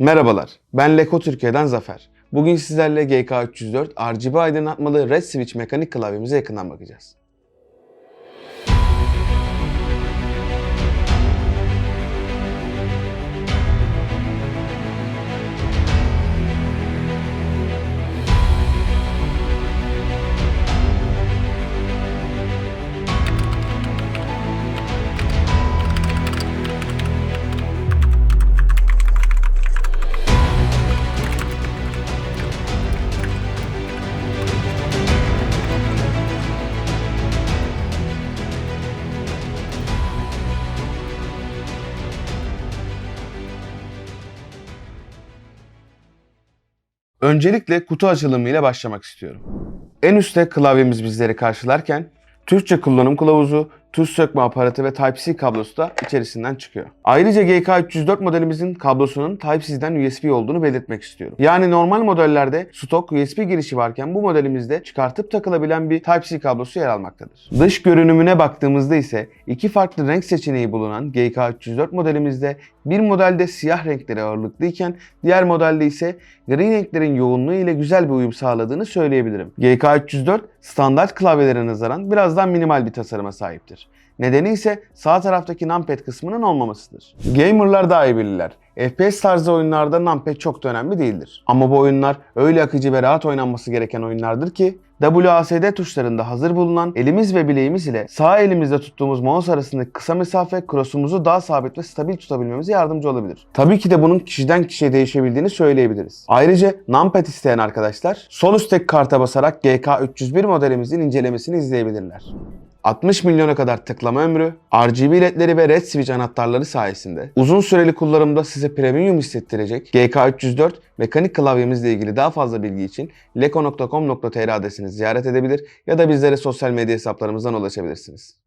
Merhabalar, ben Leko Türkiye'den Zafer. Bugün sizlerle GK304 RGB aydınlatmalı Red Switch mekanik klavyemize yakından bakacağız. Öncelikle kutu açılımı ile başlamak istiyorum. En üstte klavyemiz bizleri karşılarken Türkçe kullanım kılavuzu, tuş sökme aparatı ve Type-C kablosu da içerisinden çıkıyor. Ayrıca GK304 modelimizin kablosunun Type-C'den USB olduğunu belirtmek istiyorum. Yani normal modellerde stok USB girişi varken bu modelimizde çıkartıp takılabilen bir Type-C kablosu yer almaktadır. Dış görünümüne baktığımızda ise iki farklı renk seçeneği bulunan GK304 modelimizde bir modelde siyah renkleri ağırlıklıyken diğer modelde ise gri renklerin yoğunluğu ile güzel bir uyum sağladığını söyleyebilirim. GK304 standart klavyelere nazaran biraz daha minimal bir tasarıma sahiptir. Nedeni ise sağ taraftaki numpad kısmının olmamasıdır. Gamerlar daha iyi bilirler. FPS tarzı oyunlarda numpad çok da önemli değildir. Ama bu oyunlar öyle akıcı ve rahat oynanması gereken oyunlardır ki WASD tuşlarında hazır bulunan elimiz ve bileğimiz ile sağ elimizde tuttuğumuz mouse arasındaki kısa mesafe cross'umuzu daha sabit ve stabil tutabilmemize yardımcı olabilir. Tabii ki de bunun kişiden kişiye değişebildiğini söyleyebiliriz. Ayrıca numpad isteyen arkadaşlar sol üstteki karta basarak GK301 modelimizin incelemesini izleyebilirler. 60 milyona kadar tıklama ömrü, RGB ledleri ve Red Switch anahtarları sayesinde uzun süreli kullanımda size premium hissettirecek GK304 mekanik klavyemizle ilgili daha fazla bilgi için leko.com.tr adresini ziyaret edebilir ya da bizlere sosyal medya hesaplarımızdan ulaşabilirsiniz.